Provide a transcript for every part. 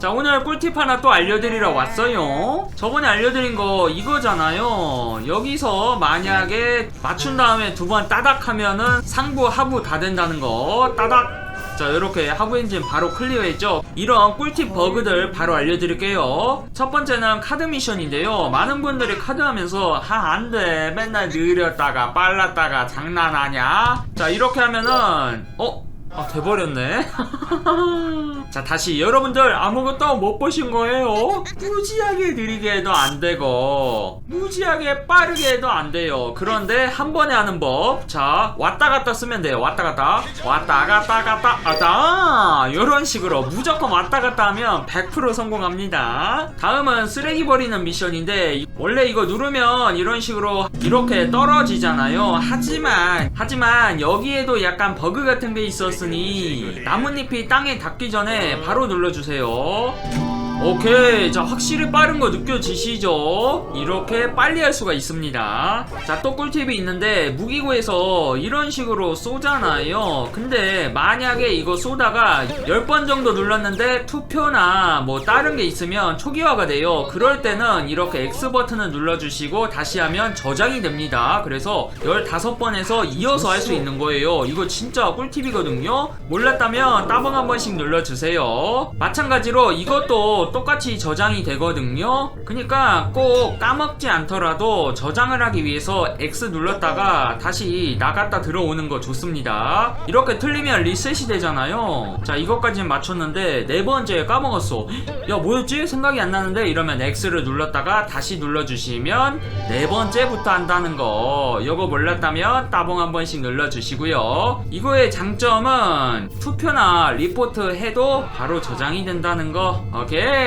자 오늘 꿀팁 하나 또 알려드리러 왔어요. 저번에 알려드린 거 이거잖아요. 여기서 만약에 맞춘 다음에 두 번 따닥 하면은 상부 하부 다 된다는 거. 따닥. 자 이렇게 하부 엔진 바로 클리어했죠? 이런 꿀팁 버그들 바로 알려드릴게요. 첫 번째는 카드 미션인데요. 많은 분들이 카드 하면서 하 안돼. 맨날 느렸다가 빨랐다가 장난하냐? 자 이렇게 하면은 어? 아 돼버렸네. 자 다시 여러분들 아무것도 못 보신 거예요. 무지하게 느리게 해도 안 되고 무지하게 빠르게 해도 안 돼요. 그런데 한 번에 하는 법 자 왔다 갔다 쓰면 돼요. 왔다 갔다. 왔다 갔다 갔다. 왔다 이런 식으로 무조건 왔다 갔다 하면 100% 성공합니다. 다음은 쓰레기 버리는 미션인데 원래 이거 누르면 이런 식으로 이렇게 떨어지잖아요. 하지만 하지만 여기에도 약간 버그 같은 게 있 었으니 나뭇잎이 땅에 닿기 전에 바로 눌러주세요 오케이. 자 확실히 빠른 거 느껴지시죠? 이렇게 빨리 할 수가 있습니다. 자 또 꿀팁이 있는데 무기고에서 이런 식으로 쏘잖아요. 근데 만약에 이거 쏘다가 10번 정도 눌렀는데 투표나 뭐 다른 게 있으면 초기화가 돼요. 그럴 때는 이렇게 X 버튼을 눌러주시고 다시 하면 저장이 됩니다. 그래서 15번에서 이어서 할 수 있는 거예요. 이거 진짜 꿀팁이거든요. 몰랐다면 따봉 한 번씩 눌러주세요. 마찬가지로 이것도 똑같이 저장이 되거든요. 그러니까 꼭 까먹지 않더라도 저장을 하기 위해서 X 눌렀다가 다시 나갔다 들어오는 거 좋습니다. 이렇게 틀리면 리셋이 되잖아요. 자 이것까지는 맞췄는데 네 번째 까먹었어. 야 뭐였지? 생각이 안 나는데? 이러면 X를 눌렀다가 다시 눌러주시면 네 번째부터 한다는 거. 이거 몰랐다면 따봉 한 번씩 눌러주시고요. 이거의 장점은 투표나 리포트 해도 바로 저장이 된다는 거. 오케이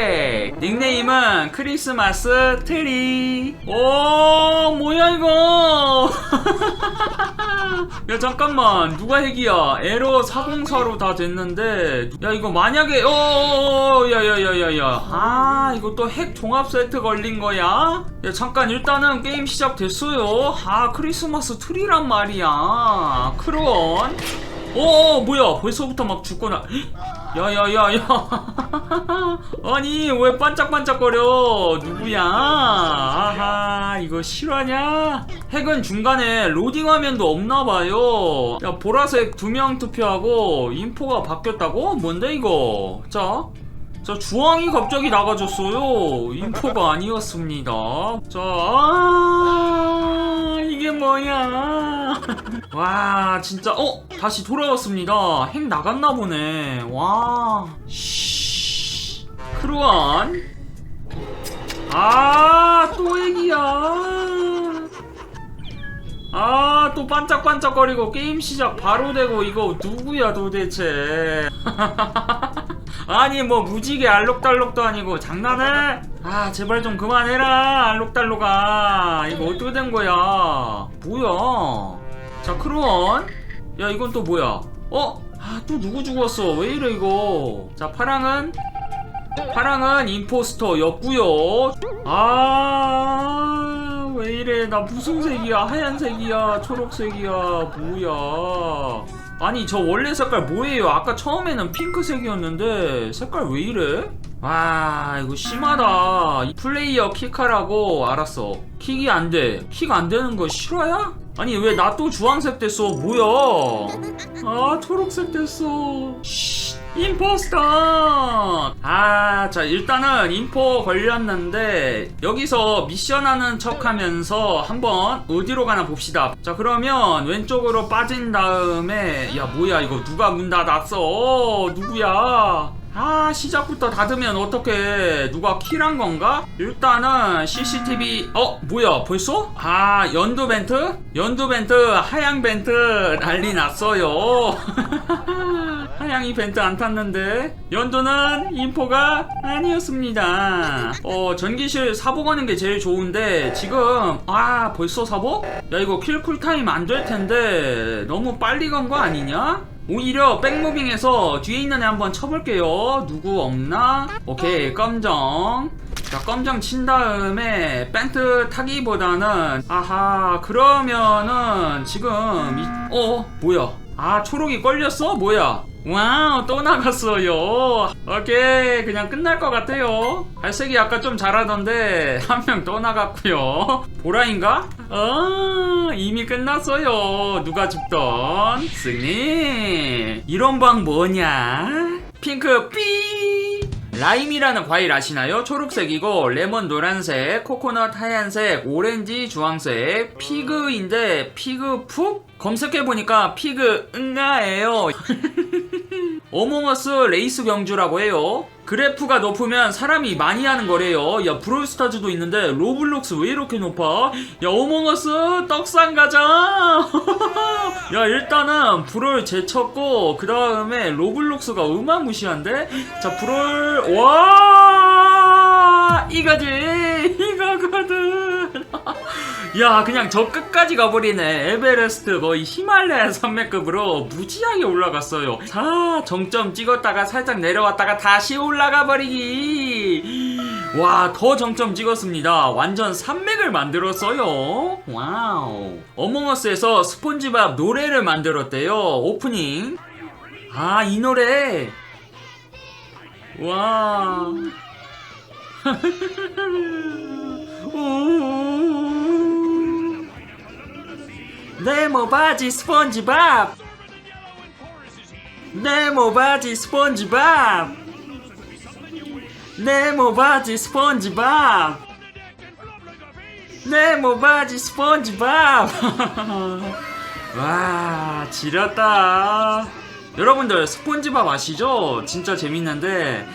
닉네임은 크리스마스 트리. 오 뭐야 이거? 야 잠깐만. 누가 핵이야? 에러 404로 다 됐는데. 야 이거 만약에 어 야야야야야. 아 이거 또 핵 종합 세트 걸린 거야? 야 잠깐 일단은 게임 시작됐어요. 아 크리스마스 트리란 말이야. 크론 어 뭐야? 벌써부터 막 죽거나. 야야야야. 아니 왜 반짝반짝거려? 누구야? 아하 이거 실화냐? 핵은 중간에 로딩 화면도 없나봐요. 야 보라색 두 명 투표하고 인포가 바뀌었다고? 뭔데 이거? 자 자, 주황이 갑자기 나가졌어요. 인포가 아니었습니다. 자, 아, 이게 뭐야. 와, 진짜, 어? 다시 돌아왔습니다. 핵 나갔나 보네. 와. 쉬. 크루안. 아, 또 핵이야. 아, 또 반짝반짝거리고 게임 시작 바로 되고 이거 누구야 도대체. 아니 뭐 무지개 알록달록도 아니고 장난해? 아 제발 좀 그만해라 알록달록아. 이거 어떻게 된 거야? 뭐야? 자 크루원. 야 이건 또 뭐야? 어? 아 또 누구 죽었어? 왜 이래 이거? 자 파랑은? 파랑은 임포스터 였구요. 아 왜 이래? 나 무슨 색이야? 하얀색이야? 초록색이야? 뭐야 아니 저 원래 색깔 뭐예요? 아까 처음에는 핑크색이었는데 색깔 왜 이래? 와 이거 심하다. 이 플레이어 킥하라고 알았어. 킥이 안돼. 킥 안되는 거 실화야? 아니 왜 나 또 주황색 됐어? 뭐야? 아 초록색 됐어. 쉿, 임포스터! 아 자 일단은 인포 걸렸는데 여기서 미션하는 척 하면서 한번 어디로 가나 봅시다. 자 그러면 왼쪽으로 빠진 다음에 야 뭐야 이거 누가 문 닫았어? 누구야 아 시작부터 닫으면 어떻게 누가 킬한 건가? 일단은 CCTV 어 뭐야 벌써? 아 연두 벤트? 연두 벤트 하양 벤트 난리 났어요 하양이 벤트 안 탔는데 연두는 인포가 아니었습니다 어 전기실 사보 가는 게 제일 좋은데 지금 아 벌써 사보? 야 이거 킬 쿨타임 안 될 텐데 너무 빨리 간 거 아니냐? 오히려 백무빙해서 뒤에 있는 애 한번 쳐볼게요. 누구 없나? 오케이, 검정. 자, 검정 친 다음에 벤트 타기보다는 아하, 그러면은 지금 이, 어, 뭐야? 아, 초록이 걸렸어? 뭐야? 와우 또 나갔어요. 오케이 그냥 끝날 것 같아요. 갈색이 아까 좀 잘하던데 한 명 또 나갔고요. 보라인가? 아 이미 끝났어요. 누가 죽던? 승리. 이런 방 뭐냐? 핑크 삐 라임이라는 과일 아시나요? 초록색이고 레몬 노란색, 코코넛 하얀색, 오렌지 주황색, 피그인데 피그 푹? 검색해보니까 피그 응아예요 어몽어스 레이스 경주라고 해요. 그래프가 높으면 사람이 많이 하는 거래요. 야, 브롤스타즈도 있는데 로블록스 왜 이렇게 높아? 야, 어몽어스 떡상 가자! 야, 일단은 브롤 제쳤고, 그 다음에 로블록스가 어마무시한데? 자, 브롤, 와! 이거지! 이거거든! 야 그냥 저 끝까지 가버리네. 에베레스트 거의 히말라야 산맥급으로 무지하게 올라갔어요. 자 정점 찍었다가 살짝 내려왔다가 다시 올라가 버리기. 와 더 정점 찍었습니다. 완전 산맥을 만들었어요. 와우. 어몽어스에서 스폰지밥 노래를 만들었대요. 오프닝. 아 이 노래. 와 오. 네모 바지 스펀지밥. 네모 바지 스펀지밥. 네모 바지 스펀지밥. 네모 바지 스펀지밥. 와 지렸다. 여러분들 스폰지밥 아시죠? 진짜 재밌는데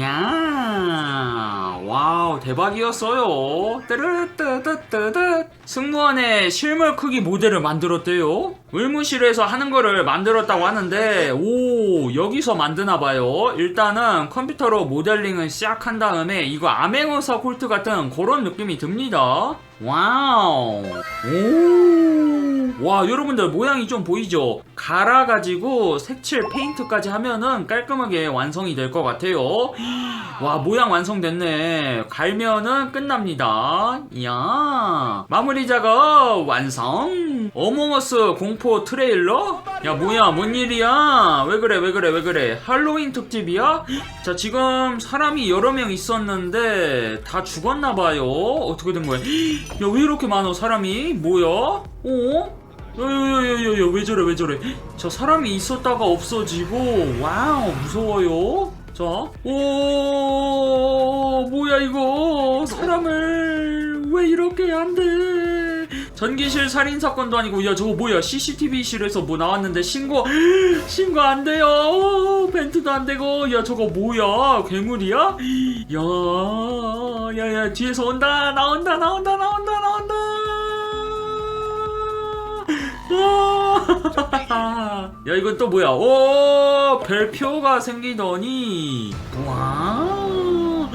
야 와우 대박이었어요. 뜨르뜨뜨뜨뜨. 승무원의 실물 크기 모델을 만들었대요. 의무실에서 하는 거를 만들었다고 하는데 오 여기서 만드나 봐요. 일단은 컴퓨터로 모델링을 시작한 다음에 이거 암행어사 콜트 같은 그런 느낌이 듭니다. 와우. 오 와 여러분들 모양이 좀 보이죠? 갈아가지고 색칠 페인트까지 하면은 깔끔하게 완성이 될 것 같아요. 와 모양 완성됐네. 갈면은 끝납니다. 이야. 마무리 작업 완성. 어몽어스 공포 트레일러? 야 뭐야 뭔 일이야? 왜 그래 왜 그래 왜 그래? 할로윈 특집이야? 자 지금 사람이 여러 명 있었는데 다 죽었나봐요. 어떻게 된 거야 야 왜 이렇게 많아 사람이? 뭐야? 어 야야야야야 왜 저래 왜 저래? 저 사람이 있었다가 없어지고. 와우 무서워요. 자, 오, 뭐야 이거? 사람을 왜 이렇게 안 돼? 전기실 살인 사건도 아니고. 야 저거 뭐야? CCTV실에서 뭐 나왔는데 신고 신고 안 돼요. 벤트도 안 되고. 야 저거 뭐야? 괴물이야? 야야야 뒤에서 온다. 나온다 나온다 나온다 야 이건 또 뭐야? 오! 별표가 생기더니. 와우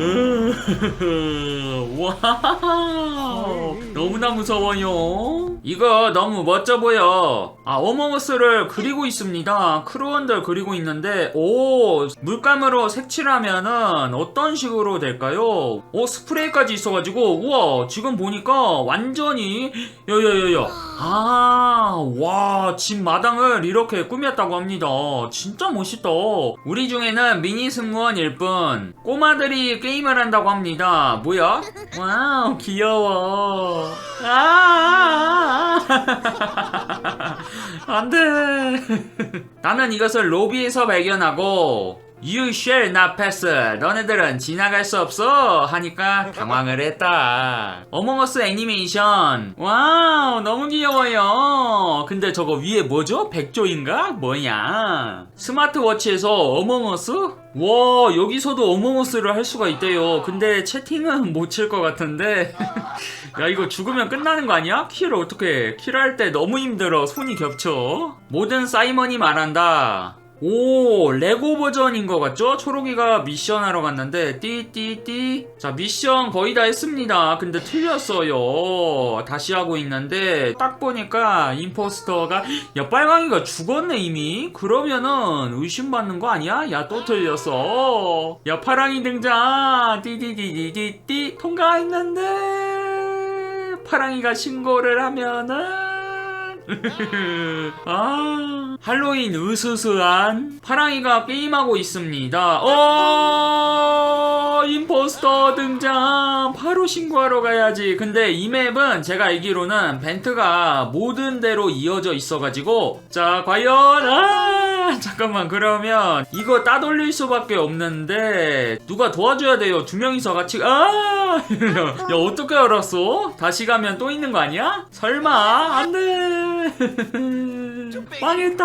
와우. 너무나 무서워요. 이거 너무 멋져 보여. 아 어몽어스를 그리고 있습니다. 크루원들 그리고 있는데 오 물감으로 색칠하면은 어떤 식으로 될까요? 오 스프레이까지 있어가지고 우와 지금 보니까 완전히 야야야야 아와 집 마당을 이렇게 꾸몄다고 합니다. 진짜 멋있다. 우리 중에는 미니 승무원일 뿐 꼬마들이 게임을 한다고 합니다. 뭐야? 와우 귀여워. 아 안돼. 나는 이것을 로비에서 발견하고 You shall not pass. 너네들은 지나갈 수 없어. 하니까 당황을 했다. 어몽어스 애니메이션. 와우, 너무 귀여워요. 근데 저거 위에 뭐죠? 백조인가? 뭐냐? 스마트워치에서 어몽어스? 와, 여기서도 어몽어스를 할 수가 있대요. 근데 채팅은 못 칠 것 같은데. 야, 이거 죽으면 끝나는 거 아니야? 키를 어떻게, 키를 할 때 너무 힘들어. 손이 겹쳐. 모든 사이먼이 말한다. 오 레고 버전인 것 같죠? 초록이가 미션 하러 갔는데 띠띠띠. 자 미션 거의 다 했습니다. 근데 틀렸어요. 다시 하고 있는데 딱 보니까 임포스터가 야 빨강이가 죽었네 이미. 그러면은 의심받는 거 아니야? 야 또 틀렸어. 야 파랑이 등장. 띠띠띠띠띠 통과했는데 파랑이가 신고를 하면은 아, 할로윈 으스스한 파랑이가 게임하고 있습니다. 어, 임포스터 등장. 바로 신고하러 가야지. 근데 이 맵은 제가 알기로는 벤트가 모든 데로 이어져 있어가지고 자, 과연 아, 잠깐만 그러면 이거 따돌릴 수밖에 없는데 누가 도와줘야 돼요. 두 명이서 같이 아, 야 어떻게 알았어? 다시 가면 또 있는 거 아니야? 설마 안돼. 망했다.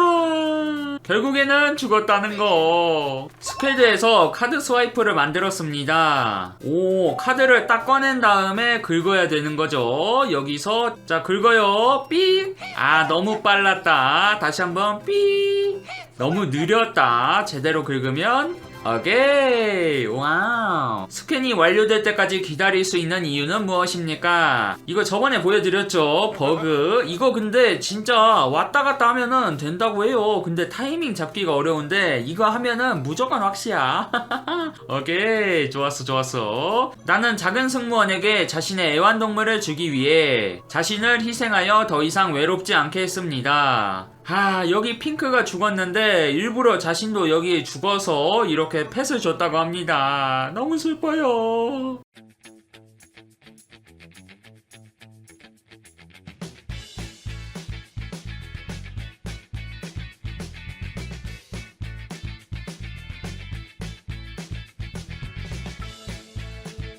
결국에는 죽었다는 거. 스퀘드에서 카드 스와이프를 만들었습니다. 오, 카드를 딱 꺼낸 다음에 긁어야 되는 거죠. 여기서 자 긁어요. 삑. 아 너무 빨랐다. 다시 한번 삑. 너무 느렸다. 제대로 긁으면 오케이. 와우. 스캔이 완료될 때까지 기다릴 수 있는 이유는 무엇입니까? 이거 저번에 보여드렸죠 버그. 이거 근데 진짜 왔다 갔다 하면은 된다고 해요. 근데 타이밍 잡기가 어려운데 이거 하면은 무조건 확시야 오케이. 좋았어 좋았어. 나는 작은 승무원에게 자신의 애완동물을 주기 위해 자신을 희생하여 더 이상 외롭지 않게 했습니다 아, 여기 핑크가 죽었는데 일부러 자신도 여기 죽어서 이렇게 펫을 줬다고 합니다. 너무 슬퍼요.